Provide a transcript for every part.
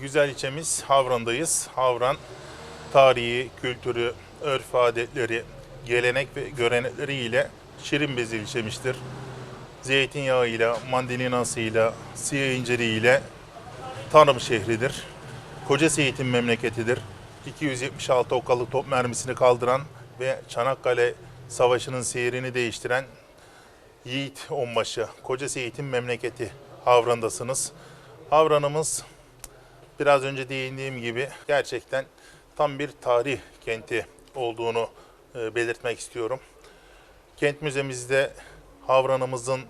Güzel ilçemiz Havran'dayız. Havran tarihi, kültürü, örf adetleri, gelenek ve görenekleriyle şirin bir ilçemiştir. Zeytinyağıyla, mandalinasıyla, siyah inciriyle Tanrım şehridir. Koca Seyit'in memleketidir. 276 okalı top mermisini kaldıran ve Çanakkale Savaşı'nın seyrini değiştiren Yiğit Onbaşı, Koca Seyit'in memleketi Havran'dasınız. Havran'ımız biraz önce değindiğim gibi gerçekten tam bir tarih kenti olduğunu e, belirtmek istiyorum. Kent müzemizde Havran'ımızın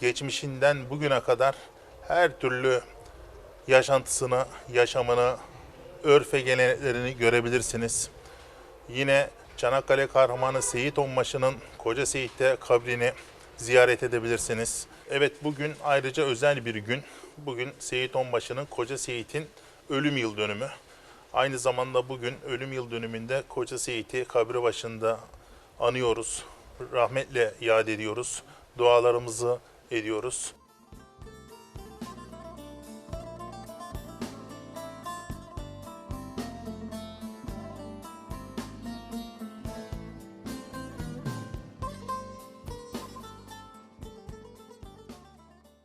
geçmişinden bugüne kadar her türlü yaşantısını, yaşamını, örfe geleneklerini görebilirsiniz. Yine Çanakkale kahramanı Seyit Onbaşı'nın Koca Seyit'te kabrini ziyaret edebilirsiniz. Evet bugün ayrıca özel bir gün. Bugün Seyit Onbaşı'nın Koca Seyit'in ölüm yıl dönümü. Aynı zamanda bugün ölüm yıl dönümünde Koca Seyit'i kabri başında anıyoruz. Rahmetle yad ediyoruz. Dualarımızı ediyoruz.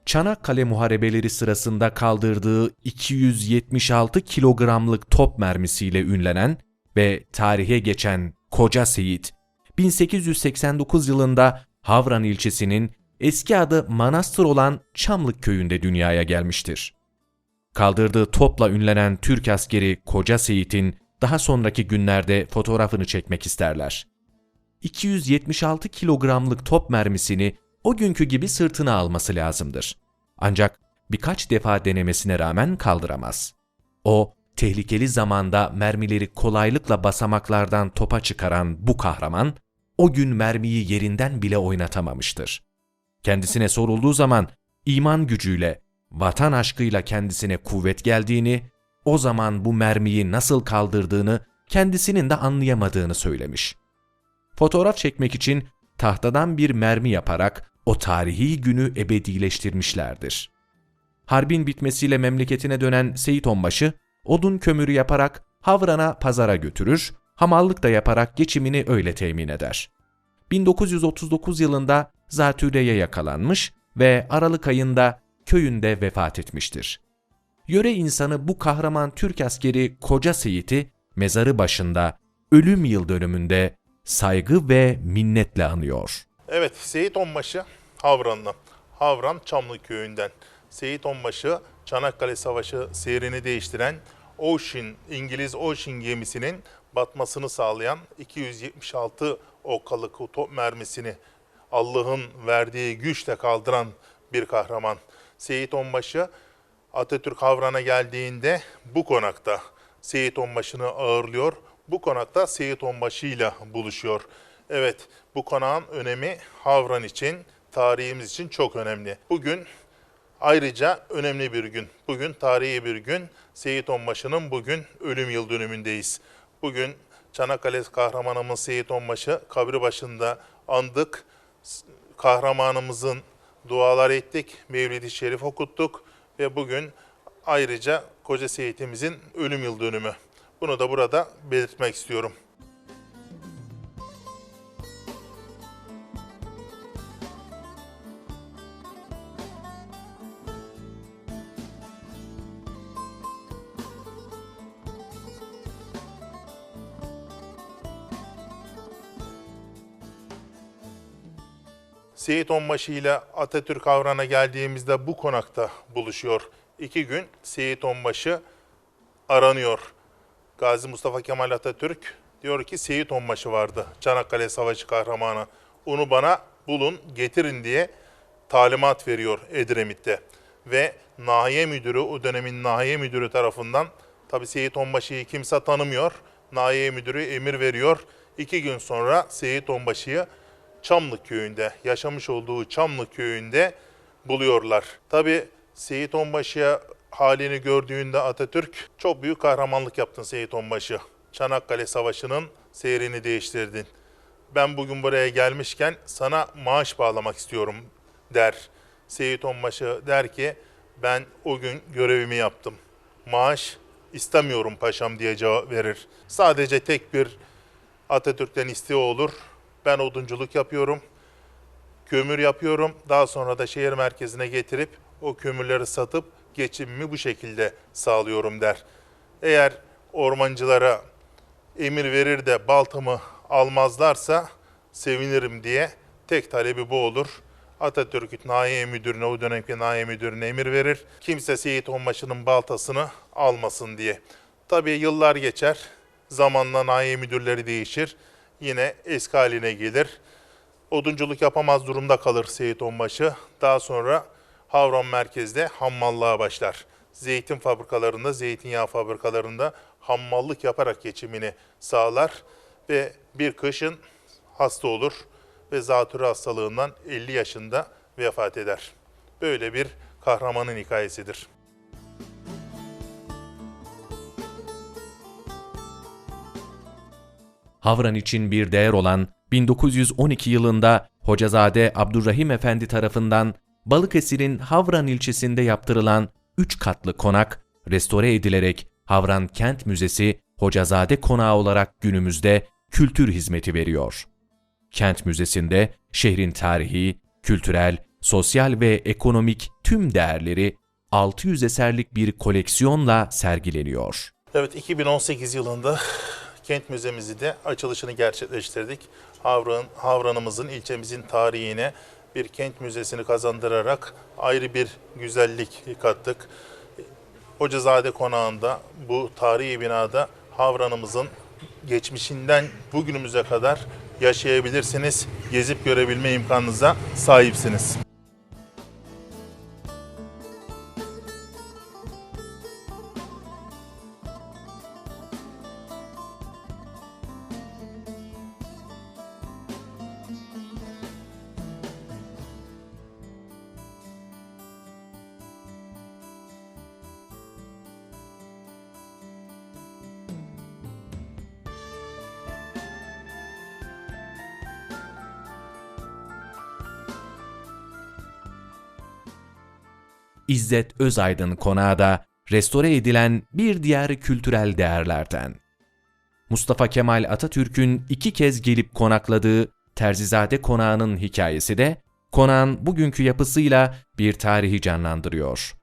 Çanakkale Muharebeleri sırasında kaldırdığı 276 kilogramlık top mermisiyle ünlenen ve tarihe geçen Koca Seyit, 1889 yılında Havran ilçesinin eski adı Manastır olan Çamlık köyünde dünyaya gelmiştir. Kaldırdığı topla ünlenen Türk askeri Koca Seyit'in daha sonraki günlerde fotoğrafını çekmek isterler. 276 kilogramlık top mermisini o günkü gibi sırtına alması lazımdır. Ancak birkaç defa denemesine rağmen kaldıramaz. O, tehlikeli zamanda mermileri kolaylıkla basamaklardan topa çıkaran bu kahraman, o gün mermiyi yerinden bile oynatamamıştır. Kendisine sorulduğu zaman iman gücüyle, vatan aşkıyla kendisine kuvvet geldiğini, o zaman bu mermiyi nasıl kaldırdığını kendisinin de anlayamadığını söylemiş. Fotoğraf çekmek için tahtadan bir mermi yaparak o tarihi günü ebedileştirmişlerdir. Harbin bitmesiyle memleketine dönen Seyit Onbaşı, odun kömürü yaparak Havran'a pazara götürür, hamallık da yaparak geçimini öyle temin eder. 1939 yılında zatürreye yakalanmış ve Aralık ayında köyünde vefat etmiştir. Yöre insanı bu kahraman Türk askeri Koca Seyit'i mezarı başında ölüm yıl dönümünde saygı ve minnetle anıyor. Evet, Seyit Onbaşı Havranlı. Havran Çamlı köyünden. Seyit Onbaşı Çanakkale Savaşı seyrini değiştiren Ocean, İngiliz Ocean gemisinin batmasını sağlayan 276 okalık top mermisini Allah'ın verdiği güçle kaldıran bir kahraman. Seyit Onbaşı Atatürk Havran'a geldiğinde bu konakta Seyit Onbaşı'nı ağırlıyor. Bu konakta Seyit Onbaşı ile buluşuyor. Evet, bu konağın önemi Havran için, tarihimiz için çok önemli. Bugün ayrıca önemli bir gün. Bugün tarihi bir gün. Seyit Onbaşı'nın bugün ölüm yıl dönümündeyiz. Bugün Çanakkale kahramanımız Seyit Onbaşı kabri başında andık. Kahramanımızın dualar ettik, Mevlid-i Şerif okuttuk ve bugün ayrıca Koca Seyit'imizin ölüm yıl dönümü. Bunu da burada belirtmek istiyorum. Seyit Onbaşı ile Atatürk Havran'a geldiğimizde bu konakta buluşuyor. İki gün Seyit Onbaşı aranıyor. Gazi Mustafa Kemal Atatürk diyor ki Seyit Onbaşı vardı. Çanakkale Savaşı kahramanı. Onu bana bulun, getirin diye talimat veriyor Edremit'te. Ve Nahiye Müdürü, o dönemin Nahiye Müdürü tarafından, tabi Seyit Onbaşı'yı kimse tanımıyor. Nahiye Müdürü emir veriyor. İki gün sonra Seyit Onbaşı'yı Çamlık köyünde, yaşamış olduğu Çamlık köyünde buluyorlar. Tabi Seyit Onbaşı'ya halini gördüğünde Atatürk çok büyük kahramanlık yaptın Seyit Onbaşı. Çanakkale Savaşı'nın seyrini değiştirdin. Ben bugün buraya gelmişken sana maaş bağlamak istiyorum der. Seyit Onbaşı der ki ben o gün görevimi yaptım. maaş istemiyorum paşam diye cevap verir. Sadece tek bir Atatürk'ten isteği olur. Ben odunculuk yapıyorum, kömür yapıyorum. Daha sonra da şehir merkezine getirip o kömürleri satıp geçimimi bu şekilde sağlıyorum der. Eğer ormancılara emir verir de baltamı almazlarsa sevinirim diye tek talebi bu olur. Atatürk Nahiye Müdürü'ne, o dönemki Nahiye Müdürü'ne emir verir. Kimse Seyit Onbaşı'nın baltasını almasın diye. Tabii yıllar geçer, zamanla Nahiye Müdürleri değişir. Yine eski haline gelir. Odunculuk yapamaz durumda kalır Seyit Onbaşı. Daha sonra Havran merkezde hammallığa başlar. Zeytin fabrikalarında, zeytinyağı fabrikalarında hammallık yaparak geçimini sağlar ve bir kışın hasta olur ve zatürre hastalığından 50 yaşında vefat eder. Böyle bir kahramanın hikayesidir. Havran için bir değer olan 1912 yılında Hocazade Abdurrahim Efendi tarafından Balıkesir'in Havran ilçesinde yaptırılan 3 katlı konak restore edilerek Havran Kent Müzesi Hocazade Konağı olarak günümüzde kültür hizmeti veriyor. Kent Müzesi'nde şehrin tarihi, kültürel, sosyal ve ekonomik tüm değerleri 600 eserlik bir koleksiyonla sergileniyor. Evet 2018 yılında Kent Müzemizi de açılışını gerçekleştirdik. Havran, Havranımızın, ilçemizin tarihine bir kent müzesini kazandırarak ayrı bir güzellik kattık. Hocazade Konağı'nda bu tarihi binada Havranımızın geçmişinden bugünümüze kadar yaşayabilirsiniz. Gezip görebilme imkanınıza sahipsiniz. İzzet Özaydın konağı da restore edilen bir diğer kültürel değerlerden. Mustafa Kemal Atatürk'ün iki kez gelip konakladığı Terzizade Konağı'nın hikayesi de konağın bugünkü yapısıyla bir tarihi canlandırıyor.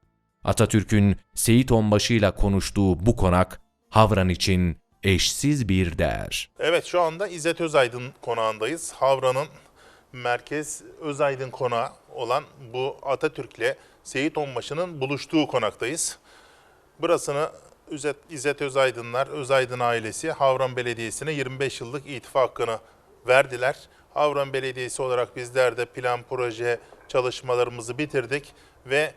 Atatürk'ün Seyit Onbaşı'yla konuştuğu bu konak Havran için eşsiz bir değer. Evet şu anda İzzet Özaydın konağındayız. Havran'ın merkez Özaydın konağı olan bu Atatürk'le Seyit Onbaşı'nın buluştuğu konaktayız. Burasını İzzet, Özaydınlar, Özaydın ailesi Havran Belediyesi'ne 25 yıllık itifa hakkını verdiler. Havran Belediyesi olarak bizler de plan proje çalışmalarımızı bitirdik ve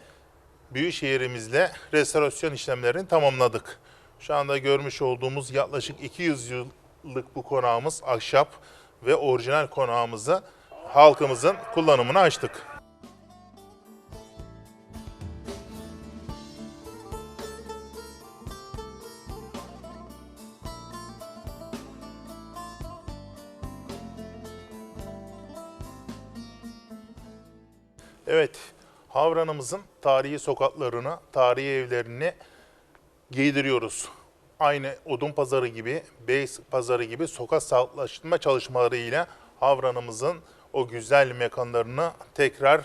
Büyükşehirimizle restorasyon işlemlerini tamamladık. Şu anda görmüş olduğumuz yaklaşık 200 yıllık bu konağımız ahşap ve orijinal konağımızı halkımızın kullanımına açtık. Evet, Havranımızın tarihi sokaklarını, tarihi evlerini giydiriyoruz. Aynı odun pazarı gibi, bey pazarı gibi sokak sağlıklaştırma çalışmalarıyla Havranımızın o güzel mekanlarını tekrar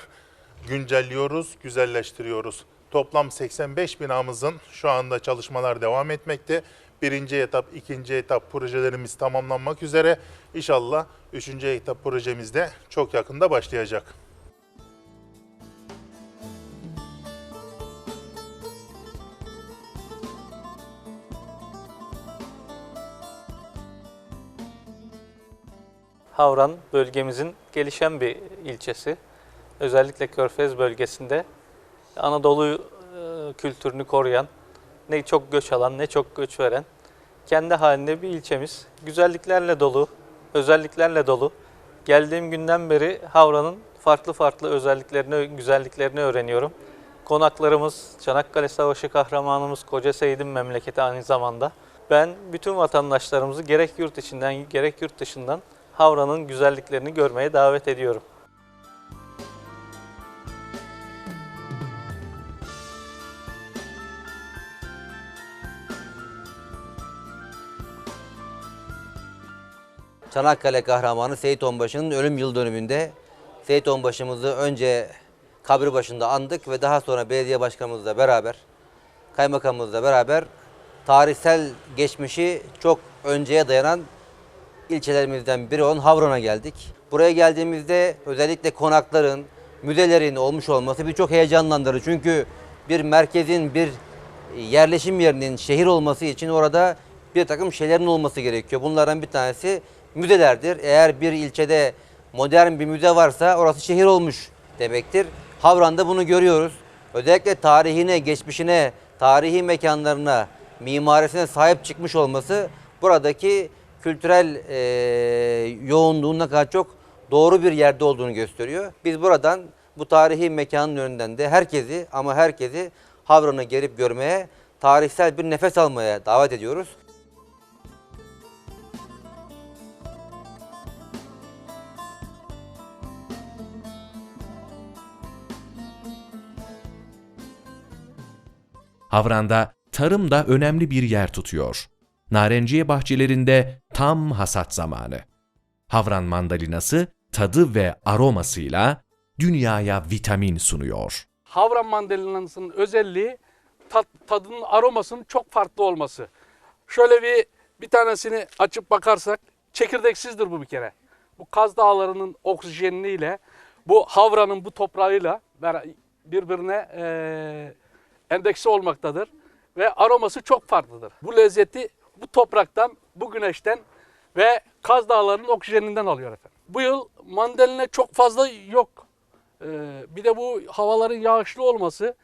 güncelliyoruz, güzelleştiriyoruz. Toplam 85 binamızın şu anda çalışmalar devam etmekte. Birinci etap, ikinci etap projelerimiz tamamlanmak üzere. İnşallah üçüncü etap projemiz de çok yakında başlayacak. Havran bölgemizin gelişen bir ilçesi. Özellikle Körfez bölgesinde Anadolu e, kültürünü koruyan, ne çok göç alan ne çok göç veren, kendi halinde bir ilçemiz. Güzelliklerle dolu, özelliklerle dolu. Geldiğim günden beri Havran'ın farklı farklı özelliklerini, güzelliklerini öğreniyorum. Konaklarımız, Çanakkale Savaşı kahramanımız Koca Seyit'in memleketi aynı zamanda. Ben bütün vatandaşlarımızı gerek yurt içinden gerek yurt dışından Havran'ın güzelliklerini görmeye davet ediyorum. Çanakkale kahramanı Seyit Onbaşı'nın ölüm yıl dönümünde Seyit Onbaşı'mızı önce kabri başında andık ve daha sonra belediye başkanımızla beraber, kaymakamımızla beraber tarihsel geçmişi çok önceye dayanan ilçelerimizden biri olan Havran'a geldik. Buraya geldiğimizde özellikle konakların, müzelerin olmuş olması bir çok heyecanlandırdı. Çünkü bir merkezin, bir yerleşim yerinin şehir olması için orada bir takım şeylerin olması gerekiyor. Bunlardan bir tanesi müzelerdir. Eğer bir ilçede modern bir müze varsa orası şehir olmuş demektir. Havran'da bunu görüyoruz. Özellikle tarihine, geçmişine, tarihi mekanlarına, mimarisine sahip çıkmış olması buradaki kültürel e, yoğunluğun ne kadar çok doğru bir yerde olduğunu gösteriyor. Biz buradan bu tarihi mekanın önünden de herkesi ama herkesi Havran'ı gelip görmeye, tarihsel bir nefes almaya davet ediyoruz. Havran'da tarım da önemli bir yer tutuyor. Narenciye bahçelerinde tam hasat zamanı. Havran mandalinası tadı ve aromasıyla dünyaya vitamin sunuyor. Havran mandalinasının özelliği tat, tadının aromasının çok farklı olması. Şöyle bir bir tanesini açıp bakarsak çekirdeksizdir bu bir kere. Bu Kaz Dağları'nın oksijeniyle bu Havran'ın bu toprağıyla birbirine eee endeksi olmaktadır ve aroması çok farklıdır. Bu lezzeti bu topraktan, bu güneşten ve Kaz Dağları'nın oksijeninden alıyor efendim. Bu yıl mandalina çok fazla yok. Ee, bir de bu havaların yağışlı olması,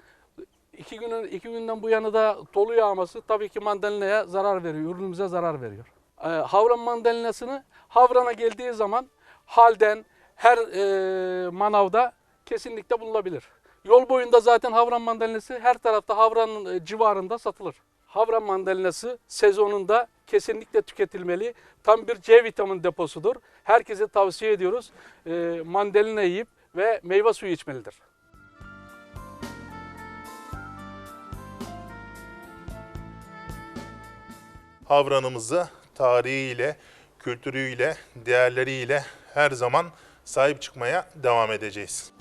iki günün iki günden bu yana da dolu yağması tabii ki mandalinaya zarar veriyor, ürünümüze zarar veriyor. Ee, havran mandalinasını Havran'a geldiği zaman halden her e, manavda kesinlikle bulunabilir. Yol boyunda zaten havran mandalinası her tarafta Havran'ın e, civarında satılır. Havran mandalinası sezonunda kesinlikle tüketilmeli. Tam bir C vitamin deposudur. Herkese tavsiye ediyoruz. E, mandalina yiyip ve meyve suyu içmelidir. Havranımızı tarihiyle, kültürüyle, değerleriyle her zaman sahip çıkmaya devam edeceğiz.